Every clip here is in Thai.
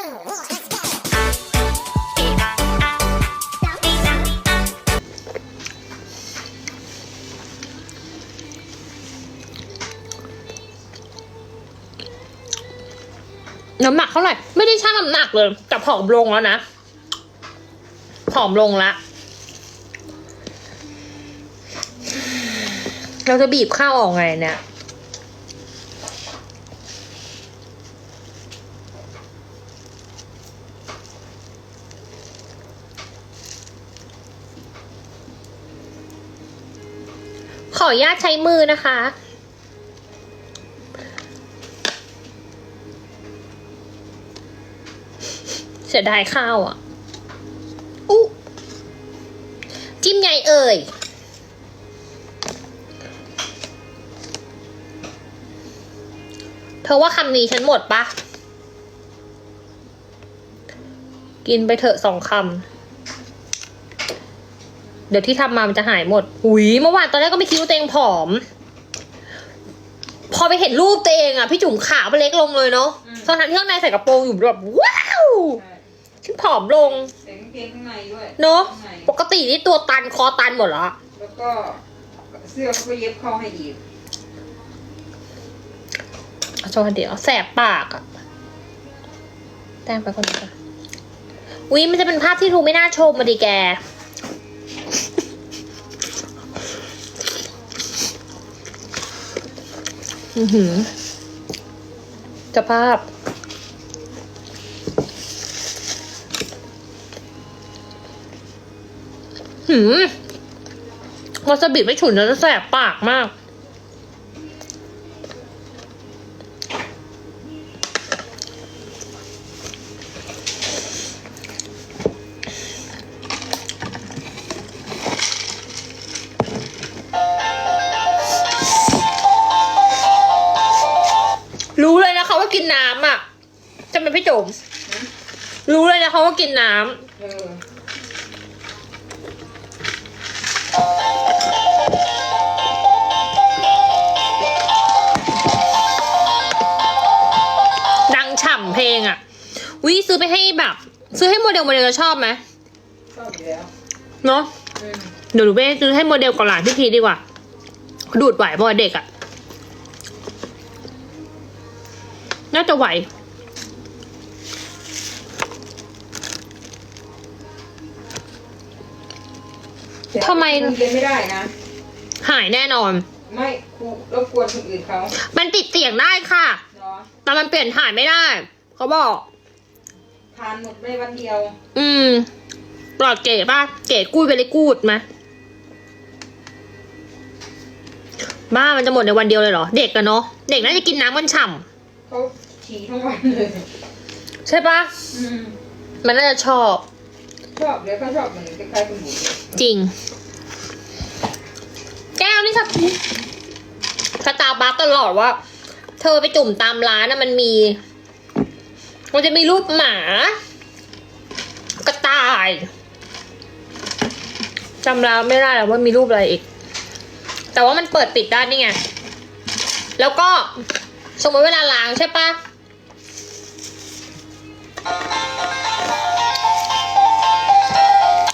น้ำหนักเท่าไหร่ ไม่ได้ชั่งน้ำหนักเลย แต่ผอมลงแล้วนะ ผอมลงละ เราจะบีบข้าวออกไงเนี่ย ขออนุญาตใช้มือนะคะ เสียดายข้าวอะอุ๊จิ้มไงเอ่ยเธอว่าคำนี้ฉันหมดปะ กินไปเถอะสองคำ เดี๋ยวที่ทำมามันจะหายหมดหุยเมื่อวานตอนแรกก็ไม่คิดว่าตัวเองผอม พอไปเห็นรูปตัวเองอะพี่จุ๋มขาไปเล็กลงเลยเนาะอืมตอนนั้นที่ข้างในใส่กระโปรงอยู่แบบว้าวใช่ฉันผอมลงใส่กางเกงข้างในด้วยเนอะข้างในปกตินี่ตัวตันคอตันหมดละแล้วก็เสื้อเขาก็เย็บเข้าให้อีกจอเดี๋ยวแสบปากอะแต้งไปคนนี้ก่อนอุ้ยมันจะเป็นภาพที่ทูไม่น่าชมมาดิแก อือหือสภาพ หืมวาซาบิไม่ฉุนแล้วจะแสบปากมาก จะเป็นพี่จุ๋มรู้เลยนะคะว่ากินน้ำเออดังฉ่ำเพลงอะวิซื้อไปให้แบบ ซื้อให้โมเดลโมเดลจะชอบไหมชอบอยู่แล้วเนาะอืมเดี๋ยวหนูไปซื้อให้โมเดลกับหลานพี่พีดีกว่า ดูดไหวเพราะว่าเด็กอะ น่าจะไหว ทำไมนเรียนไม่ได้นะ หายแน่นอน ไม่ครูรบกวนคนอื่นเขามันติดเสียงได้ค่ะ เนาะแต่มันเปลี่ยนถ่ายไม่ได้ เขาบอก ทานหมดในวันเดียว อืมปลอดเก๋ป่ะ เก๋กู้ไปเลยกูดไหมบ้ามันจะหมดในวันเดียวเลยเหรอ เด็กอะเนาะ เด็กน่าจะกินน้ำมันฉ่เขาฉี่ทั้งวันเลยำใช่ปะอืม มันน่าจะชอบ ชอบเลยเขาชอบเหมือนคล้ายๆคุณหมูจริง แก้วนี่ค่ะสตาร์บัคตลอดว่า เธอไปจุ่มตามร้านนะมันมี มันจะมีรูปหมา กระต่ายจำแล้วไม่ได้แล้วว่ามีรูปอะไรอีก แต่ว่ามันเปิดปิดได้นี่ไง แล้วก็สมมติเวลาล้างใช่ปะ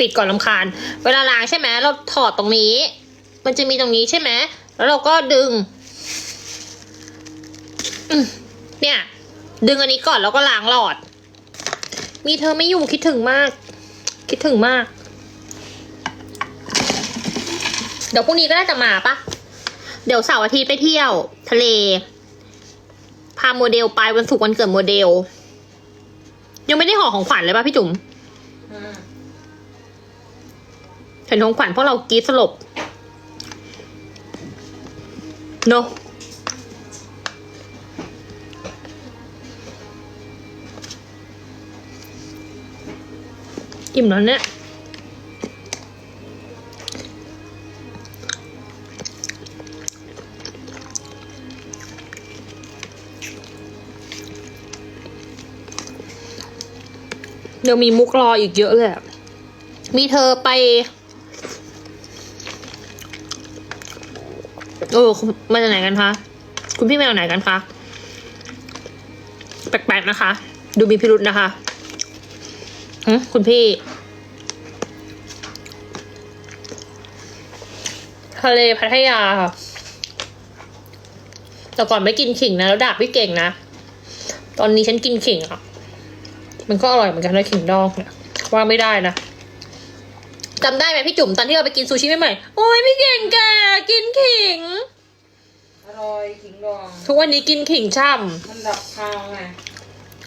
ปิดก่อนลำคาญ เวลาล้างใช่ไหมเราถอดตรงนี้ มันจะมีตรงนี้ใช่ไหมแล้วเราก็ดึงเนี่ย ดึงอันนี้ก่อนแล้วก็ล้างหลอด มีเธอไม่อยู่คิดถึงมาก คิดถึงมาก เดี๋ยวพรุ่งนี้ก็น่าจะมาปะเดี๋ยวเสาร์อาทิตย์ไปเที่ยว ทะเล พาโมเดลไปวันศุกร์วันเกิดโมเดล ยังไม่ได้ห่อของขวัญเลยปะพี่จุ๋ม เห็นของขวัญเพวกเรากรีดสลบเนอะอิ่มแล้วเนี่ยเดี๋ยวมีมุกรออีกเยอะเลย มีเธอไป เออมาจากไหนกันคะ คุณพี่มาจากไหนกันคะ แปลกๆนะคะ ดูมีพิรุษนะคะคุณพี่ทะเลพัทยาค่ะแต่ก่อนไม่กินขิงนะแล้วด่าพี่เก่งนะ ตอนนี้ฉันกินขิงอะ มันก็อร่อยเหมือนกันนะขิงดองเนี่ยว่าไม่ได้นะ จำได้ไหมพี่จุ๋มตอนที่เราไปกินซูชิใหม่ๆโอ้ยพี่เก่งแกกินขิง อร่อยขิงดองทุกวันนี้กินขิงช่มันดับคาวไง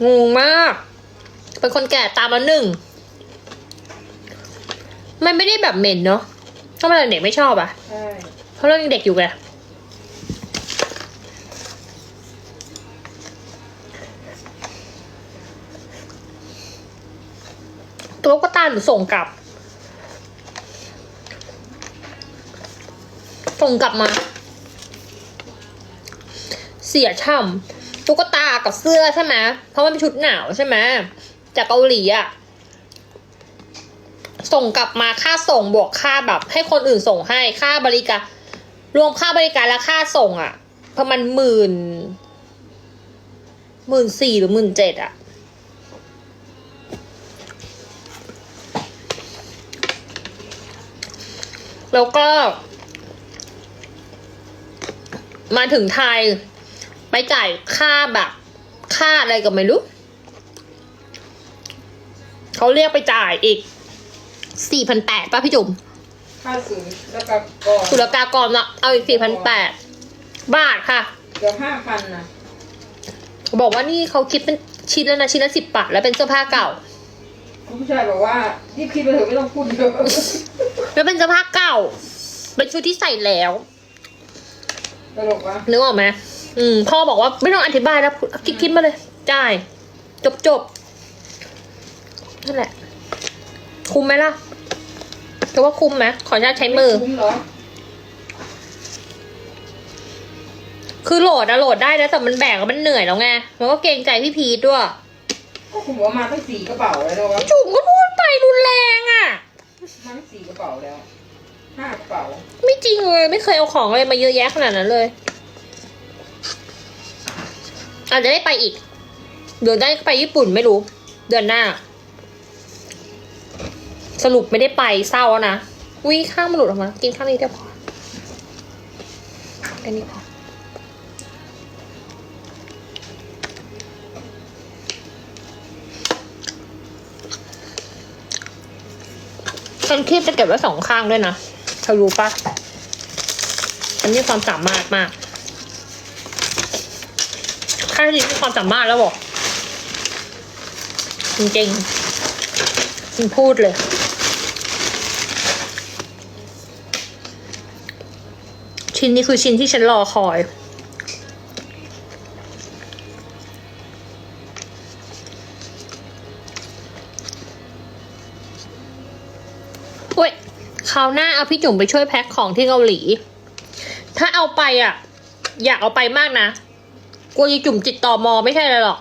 ำงงมาก เป็นคนแก่ตามมาหนึ่ง มันไม่ได้แบบเหม็นเนาะถ้ามันเด็กไม่ชอบอะใช่เพราะเรายังเด็กอยู่ไงตัวก็ตาหรือส่งกลับ ส่งกลับมา เสียช่ำตุ๊กตากับเสื้อใช่ไหมเพราะมันเป็นชุดหนาวใช่ไหมจากเกาหลีอะส่งกลับมาค่าส่งบวกค่าแบบ ให้คนอื่นส่งให้ค่าบริการ รวมค่าบริการและค่าส่งอะประมาณหมื่นหมื่นสี่หรือหมื่นเจ็ดอะแล้วก็ มาถึงไทย ไปจ่ายค่าแบบ ค่าอะไรก็ไม่รู้เขาเรียกไปจ่ายอีกสี่พันแปดป่ะพี่จุ๋มค่าศูนย์แล้วก็ก่อนสุลกากรนะเอาอีกสี่พันแปดบาทค่ะเกือบห้าพันนะเขาบอกว่านี่เขาคิดเป็นชิ้นแล้วนะชิ้นละสิบบาทแล้วเป็นเสื้อผ้าเก่า คุณผู้ชายบอกว่ารีบคิดไปเถอะไม่ต้องพูดเยอะแล้วเป็นเสื้อผ้าเก่า เป็นชุดที่ใส่แล้ว ตลกวะนึกออกไหมอืมพ่อบอกว่าไม่ต้องอธิบายแล้วคิดคิดมาเลยจ่าย จบจบนั่นแหละ คุ้มไหมล่ะแต่ว่าคุ้มไหมขออนุญาตใช้มือ คุ้มเหรอ คือโหลดอะโหลดได้นะแต่มันแบกแล้วมันเหนื่อยแล้วไงมันก็เกรงใจพี่พีทด้วย ก็คุณบอกว่ามาตั้งสี่กระเป๋าแล้วนะวะจุ๋มก็พูดไปรุนแรงอะมาตั้งสี่กระเป๋าแล้ว ห้ากระเป๋าไม่จริงเลยไม่เคยเอาของอะไรมาเยอะแยะขนาดนั้นเลยอาจจะได้ไปอีก เดี๋ยวได้ไปญี่ปุ่นไม่รู้ เดือนหน้า สรุปไม่ได้ไปเศร้าแล้วนะวิข้างมันหลุดออกมา กินข้างนี้เดียวพอแค่นี้พอฉันคีบจะเก็บไว้สองข้างด้วยนะ เธอรู้ปะมันมีความสามารถมากข้าจริงมีความสามารถแล้วบอกจริงๆฉันพูดเลย ชิ้นนี้คือชิ้นที่ฉันรอคอย คราวหน้าเอาพี่จุ๋มไปช่วยแพ็คของที่เกาหลี ถ้าเอาไปอะ อยากเอาไปมากนะ กลัวยายจุ๋มจิตต่อมอไม่ใช่เลยหรอก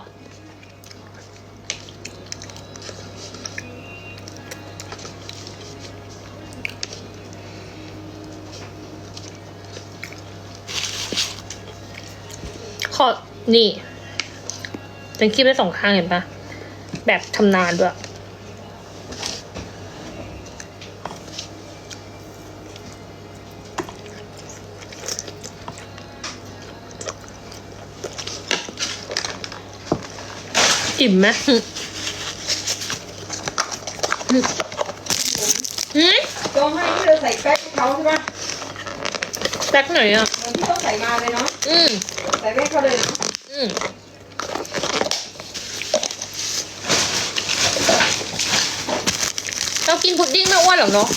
ขอ นี่ฉันคิดได้สองข้างเห็นปะ แบบทำนานด้วย อิ่มไหมอืมอืมต้องให้ที่เราใส่แป๊กให้เขาใช่ปะแป๊กไหนอะเหมือนที่ต้องใส่มาเลยเนาะ อืมใส่แป๊กเขาเลยเนาะอืมเรากินพุดดิ้งไม่อ้วนหรอกเนาะ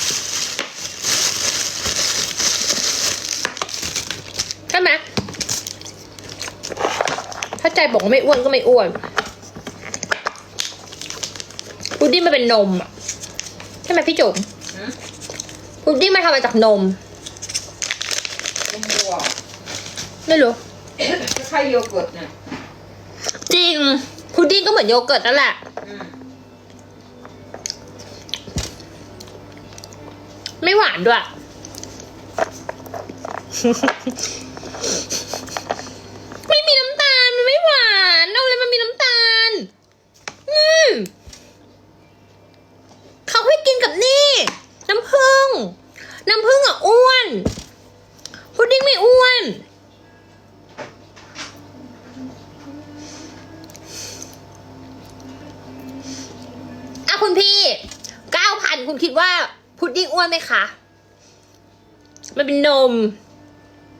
ใช่ไหมถ้าใจบอกว่าไม่อ้วนก็ไม่อ้วน พุดดิ้งมันเป็นนมอะใช่ไหมพี่จุ๋มหืมพุดดิ้งมันทำมาจากนมนมวัวไม่รู้คล้ายๆโยเกิร์ตเนี่ยจริงพุดดิ้งก็เหมือนโยเกิร์ตนั่นแหละอืมไม่หวานด้วย คุณพี่เก้าพันคุณคิดว่าพุดดิ้งอ้วนไหมคะ มันเป็นนม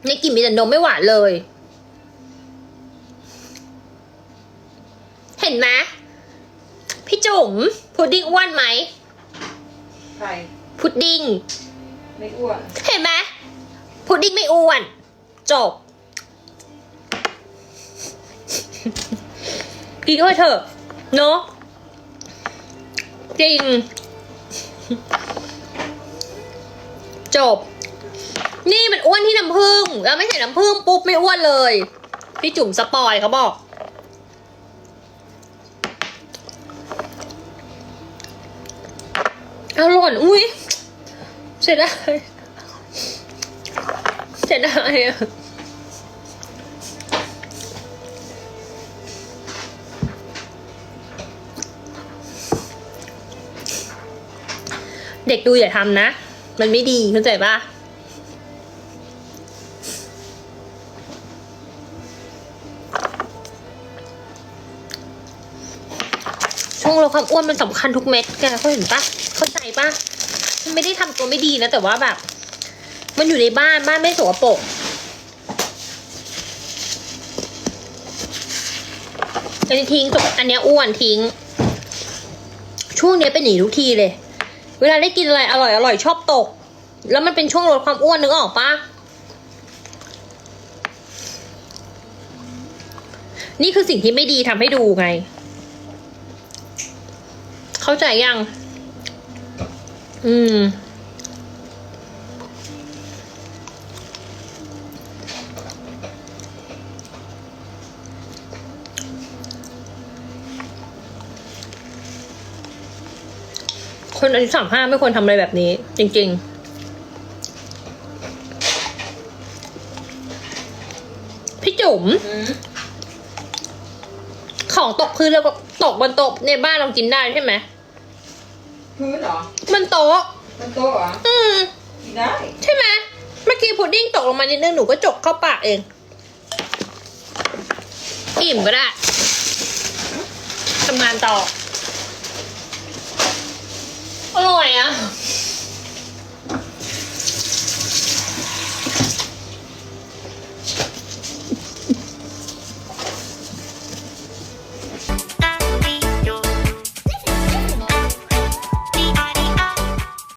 ในกลิ่นมีแต่นมไม่หวานเลย เห็นไหมพี่จุ๋มพุดดิ้งอ้วนไหมใครพุดดิ้งไม่อ้วน เห็นไหมพุดดิ้งไม่อ้วน จบ กินก็ไปเถอะ เนาะ จริง จบ นี่มันอ้วนที่น้ำผึ้งแล้วไม่ใส่น้ำผึ้งปุ๊บไม่อ้วนเลย พี่จุ๋มสปอยเขาบอก เอาหล่นอุ้ยเสียดายเสียดายอะ เด็กดูอย่าทำนะ มันไม่ดีเข้าใจปะช่วงลดความอ้วนมันสำคัญทุกเม็ดแกเขาเห็นปะเข้าใจปะมันไม่ได้ทำตัวไม่ดีนะ แต่ว่าแบบ มันอยู่ในบ้านบ้านไม่สกปรกอันนี้ทิ้งตกอันนี้อ้วนทิ้ง ช่วงนี้เป็นหนีทุกทีเลย เวลาได้กินอะไรอร่อยอร่อยชอบตก แล้วมันเป็นช่วงลดความอ้วนนึกออกปะนี่คือสิ่งที่ไม่ดีทำให้ดูไง เข้าใจยัง อืม คนอายุสามห้าไม่ควรทำอะไรแบบนี้ จริง ๆ พี่จุ๋มอืมของตกพื้นแล้วก็ตกบนโต๊ะในบ้านเรากินได้ใช่ไหมพื้นเหรอ มันโต๊ะบนโต๊ะเหรอ อืมกินได้ ใช่ไหมเมื่อกี้พุดดิ้งตกลงมานิดนึงหนูก็จกเข้าปากเอง อิ่มก็ได้ทำงานต่อ อร่อยอะ